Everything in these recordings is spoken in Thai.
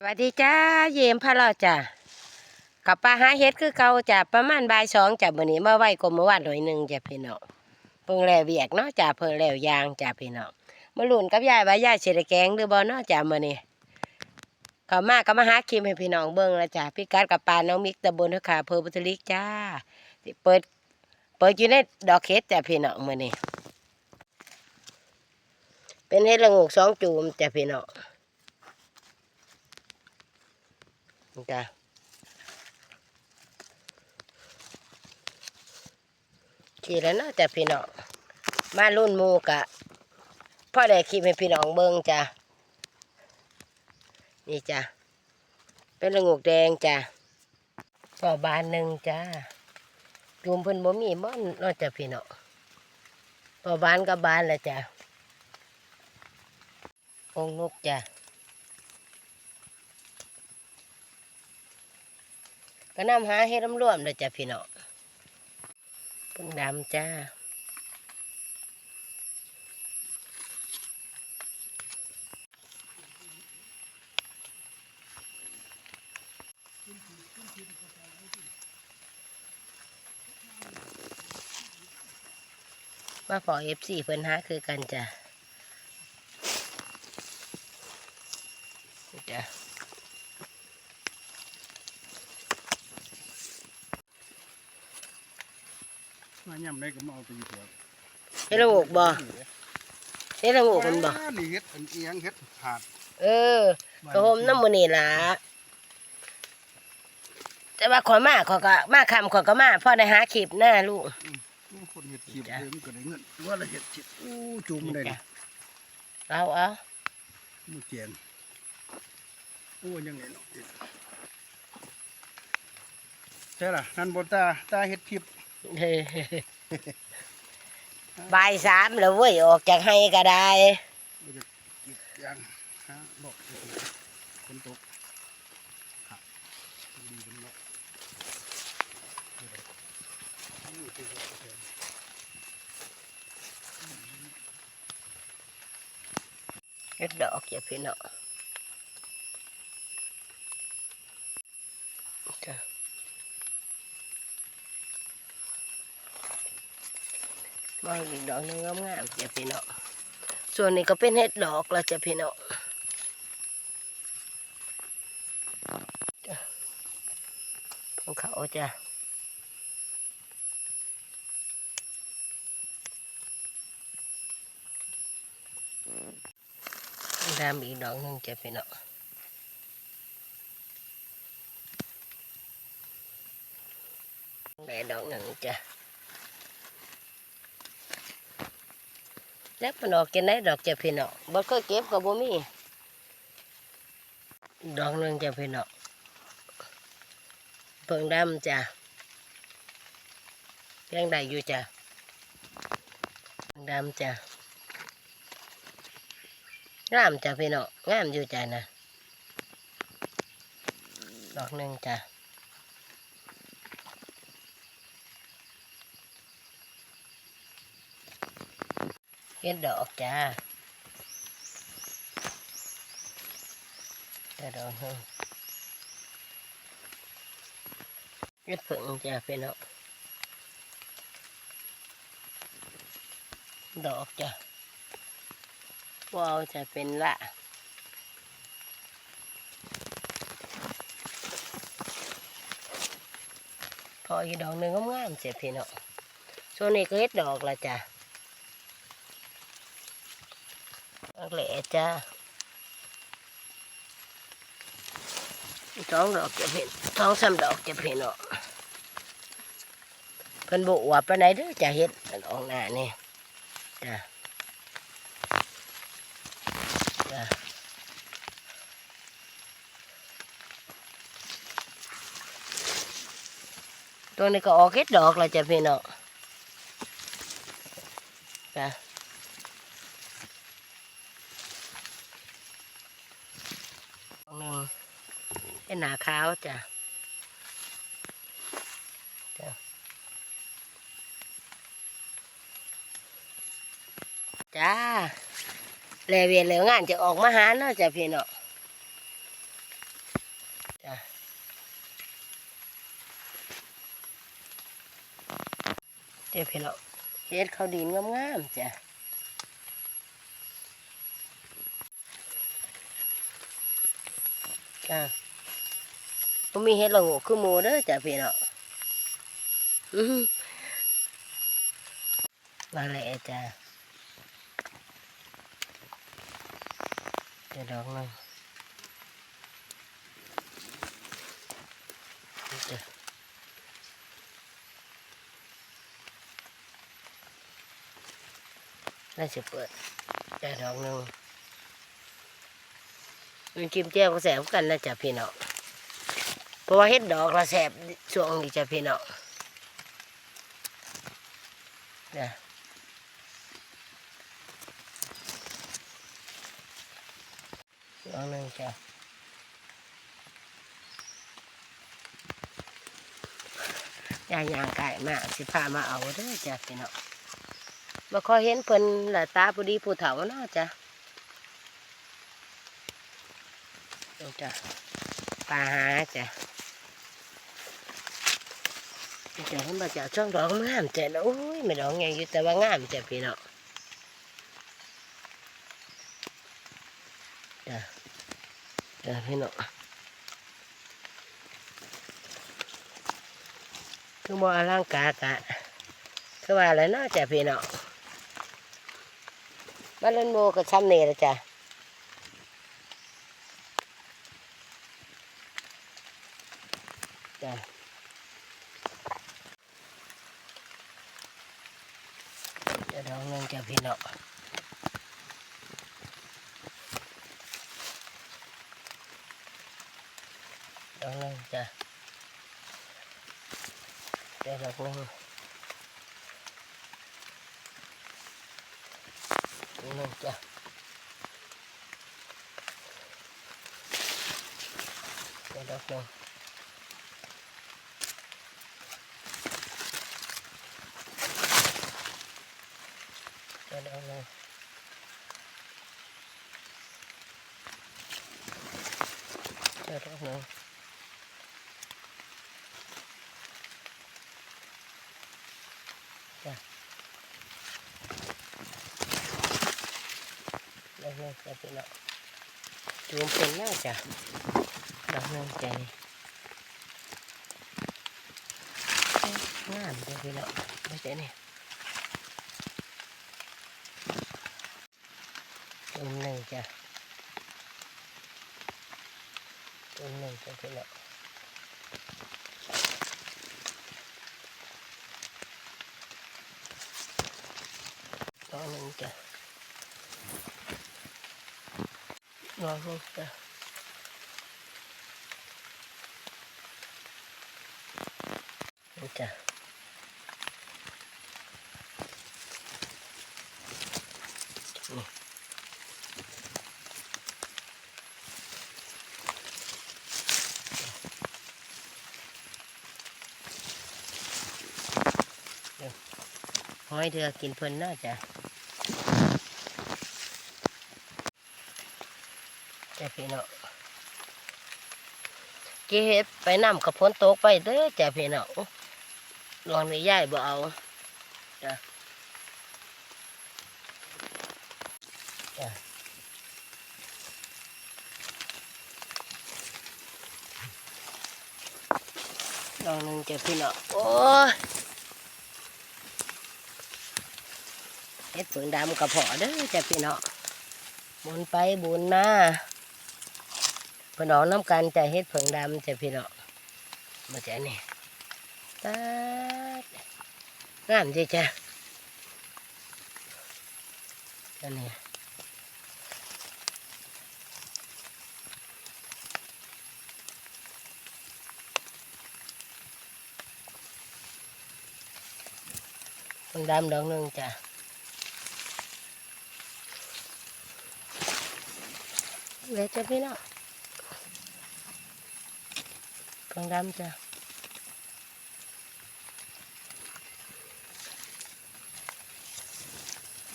สวัสดีจ้าเยี่ยมพะเราจ้ะกับปลาหาเฮ็ดคือเก่าจ้ะประมาณบ่ายสองจ้ะมื้อนี้มาไหว้กว่าเมื่อวานหน่อยหนึ่งจ้ะพี่น้องเพิ่งแล้วเวียกเนาะจ้ะเพิ่งแล้วยางจ้ะพี่น้องมาลุ้นกับยายว่ายายสิได้แกงหรือบ่เนาะจ้ะมื้อนี้เขามาก็มาหาคิมให้พี่น้องเบิ่งแล้วจ้ะพี่กัดกับปลาน้องมิกตะบนเฮาขาเภอบุตริกจ้าสิเปิดเปิดอยู่ในดอกเฮ็ดจ้ะพี่น้องมื้อนี้เป็นเฮ็ดละงกสองจูมจ้ะพี่น้อง จ้ะขี่แล้วเนาะจ้ะพี่น้องมารุ่นมูกะพ่อได้คลิปให้พี่น้องเบิ่งจ้ะนี่จ้ะเป็นละงูกแดงจ้ะต่อบานหนึ่งจ้ะจุมเพิ่นบ่มีม่อนนอกจากพี่น้องต่อบานกับบานแหละจ้ะองนกจ้ะ ก็นำหาเฮ็ดน้ำร่วมเลยจ้ะพี่น้องพึ่งดำจ้ามาขอเอฟซีเพิ่นหาคือกันจ้ะนี่จ้ะ มาย่ำได้ก็มาเอาไปอยู่เถอะเฮ็ดละโงกบ่เฮ็ดละโงกมันบ่นี่เฮ็ดอันเอียงเฮ็ดถาด เออกระหมน้ำมือนี่ล่ะแต่ว่าขอยมาขอยก็มาคำขอยก็มาพ่อได้หาคลิปหน้าลูกอู้คนเฮ็ดขีบเองก็ได้เงินว่าละเฮ็ดขีบอู้จุ่มได้จ้ะนี่เอาเอามือเจียนอู้ยังไงเนาะใช่ล่ะนั่นบนตาตาเฮ็ดขีบเฮ้ย บ่ายสามแล้วเว้ยออกจากให้ก็ได้ก็จะกิดยางฮะบอกคนตกครับดีเป็นเนาะอู้ตัวเฮ็ดเฮ็ดดอกอย่าพี่น้องจ้ะ มาอีกดอกหนึงงามๆจะพี่น้องส่วนนี้ก็เป็นเห็ดดอกล้วจ้ะพี่น้องจ้ะของเขาจ้ะดำอีกดอกหนึงจะพี่น้องได้ดอกหนึ่งจ้ะ แล้วมันออกจะไหนดอกจะพี่น้องบ่เคยเก็บก็บ่มีดอกหนึงจะพี่น้องเพิ่งดำจ้ะยังได้อยู่จ้ะดำจ้ะงามจ้ะพี่น้องงามอยู่จ้ะนะดอกหนึ่งจ้ะ็ดดอกจ้าแต่ดอกฮึเฮ็ดผึ่งจ้ะพี่น้องดอกจ้ะว้าวจะเป็นละพออีกดอกหนึ่งก็งามเสียพี่น้องส่วนนี้ก็เฮ็ดดอกละจ้ะ ดอ กแหล่จ้าสองดอกจะเพ็นสองสามดอกจะเพ็นออกเพิ่นบอกว่าไปไหนเด้อจะเฮ็ดอันออกหน้านี่จ้าจ้าตัวนี้ก็ออกเฮ็ดดอกแล้วจะพี่น้องจ้า หนึ่ง เป็นหนาขาวจ้ะจ้าแลเวียนแล้วงานจะออกมาหาเนาะจ้ะพี่เนาะจ้ะเดี๋ยวพี่น้อเฮ็ดข้าวดินงามๆจ้ะจ้ะ ผมมีเฮ็ดละโงกคือหมูเด้อจ้ะพี่น้องมาเลยจ้ะเดี๋ยวดอกนึงจ้ะน่าจะเปิดเดี๋ยวดอกนึงมันจิ้มแจ่วก็แสบกันนะจ๊ะพี่น้อง เพราะว่าเฮ็ดดอกละแสบช่วงนี้จะพี่น้องจ้ะดอกหนึ่งจ้ะยายยางไก่มากสิพามาเอาเด้อจ้ะพี่น้องบ่ค่อยเห็นเพิ่นหละตาผู้ดีผู้เฒ่าเนาะจ้ะนี่จ้ะปลาหาจ้ะ นี่จ้ะเพิ่นมาจากช่องดอกงามจ้ะโอ้ยไม่ดอกไงอยู่แต่ว่างามจ้ะพี่เน้องจ้ะจ้ะพี่เน้องคือบ่อลังกากะคือว่าอะไรเนาะจ้ะพี่เน้องบ้านเล่นโมก็ช้ำเนละจ้ะจ้ะเดี๋ยวดองหนึง จ้ะพี่น้องดอกหนึงจ้ะเดี๋ยวดอกหนึงดอกหนึงจ้ะเดี๋ยวดอกหนึงเดี๋ยวดอกหนึง เดี๋ยวดอกหนึงดอกหนึงจะเป็นดอกจูมเป็นน่าจะด อกหนึงใจงามเดี๋ยวพี่น้องไม่ใช่เนี่ยจูมหนึ่งจ้ะจูมหนึ่งจะพี่น้องดอกหนึ่งจ้ะรอลูกจ้ะนี่จ้ะนี่เดี๋ยวห้ อยเดือกินเพิ่นน่าจะจ้ะพี่น้องเก็บไปน้ำกับพ้นโตกไปเด้อจ้ะพี่น้องลองนี่ย่ายบ่เอาจ้ะจ้ะลองนึงจ้ะพี่น้องโอ้ เฮ็ดเผืองดำกับพอเด้อจ้ะพี่น้องบุญไปบุญมาพี่น้องน้ำกันจะเฮ็ดเผิงดำจะพี่น้องมาจ้ะนี่ตาดงามจ้ะจ้ะอันนี้เผิงดำดอกหนึงจ้ะ เลวจะพี่น้องกองดำจ้ะ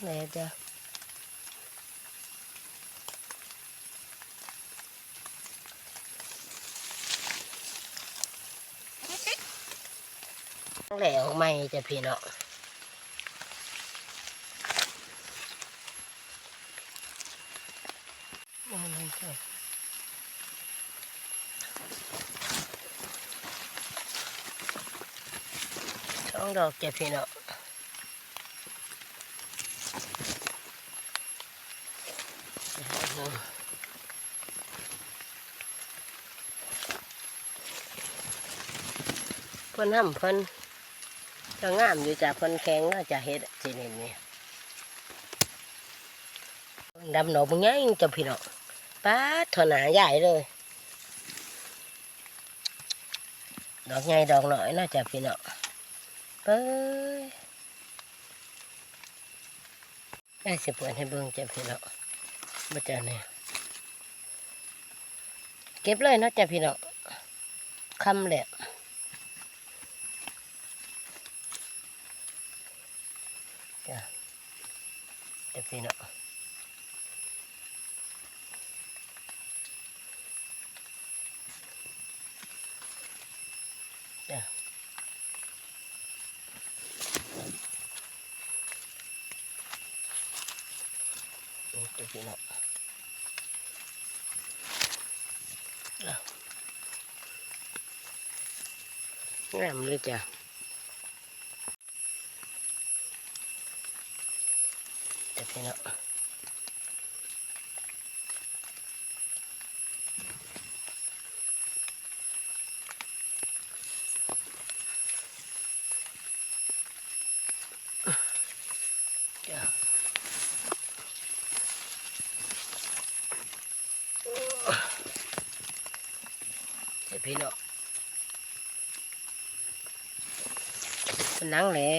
แหนจ้ะแล้วไม่จะพี่น้อง ดอกจะพี่เนาะเพิ่นห้ำเพิ่นก็งามอยู่จากเพิ่นแข็งก็จะเฮ็ดสินี่นี่ดำหนอกมึงไงจะพี่เนาะป้าถนาใหญ่เลย ดอกใหญ่ดอกน้อยเนาจะพี่เนาะ เป้ยไอ้สิเปิดให้เบิ้งจับพี่เนาะมาจ้ะเนี่เก็บเลยเนาะจับพี่เนาะคำแหละจ้ะจ้ะพี่เนาะ นี่จ้ะพี่เนาะเอางามเลยจ้ะจ้ะ พี่เนาะจ้ะจ้ะพี่เนาะเป็นหนังแหละ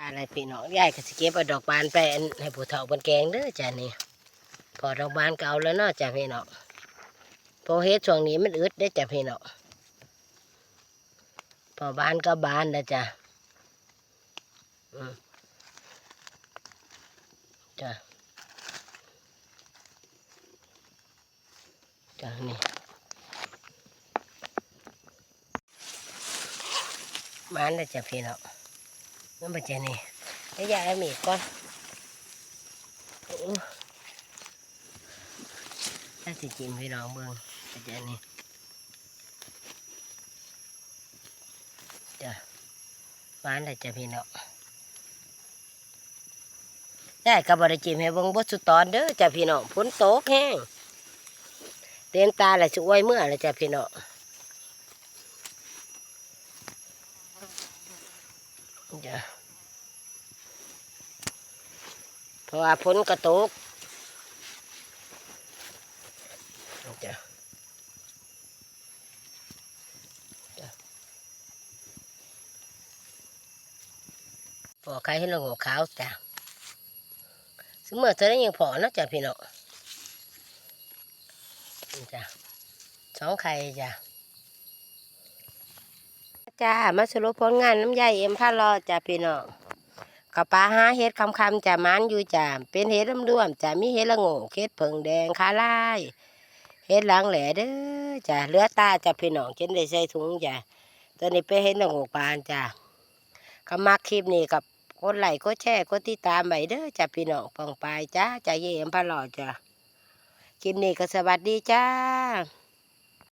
อะไรพี่เนาะยายก็สิเก็บเอาดอกบานไปอันให้ผู้เฒ่าบนแกงเด้อจ้ะนี่พอดอกบานเก่าแล้วเนาะจ้ะพี่เนาะพอเฮ็ดช่วงนี้มันอึดได้จ้ะพี่เนาะพอบานก็บานแล้วจ้ะจ้ะจ้ะนี่ บานแล้จะพี่เนาะนั่นปัจจัยนี่แล้ยายเอามีก่อนถ้าสิกินพี่น้องเบิ่งเปัจจัยนี่จ้ะบานแล้จะพี่เนาะยายก็บ่ได้จิ้มให้เบิ่งบ่สุดตอนเด้อจ้ะพี่น้องฝนตกแห้งเต็มตาแล้วสิอวยเมื่อแล้วจ้ะพี่น้องจ้ะ เพราะว่าฝนก็ตกจ้ะจ้ะพอใครให้ลงหัวขาวจ้ะสมมติเธอได้ยังพอเนาะจ้ะพี่น้องนี่จ้ะสองไข่จ้ะจ้ามาสรุปผลงานน้ำยายเอ็มพารอจ้ะพี่น้อง กับปลาหาเห็ดคำคำจะมันอยู่จ้ะเป็นเห็ดลำด้วมจะมีเห็ดละโงงเห็ดเผิงแดงขาลายเห็ดหลังแหล่เด้อจ้ะเลือตาจะพี่น้องเช่นได้ใส่ถุงจ้ะตัวนี้เป็นเห็ดละโงงปานจ้ะขมักคลิปนี้กับกดไลค์กดแชร์กดติดตามไปเด้อจ้ะพี่น้องปองปายจ้าจะยายเอ็มพารอจ้ะคลิปนี้ก็สวัสดีจ้า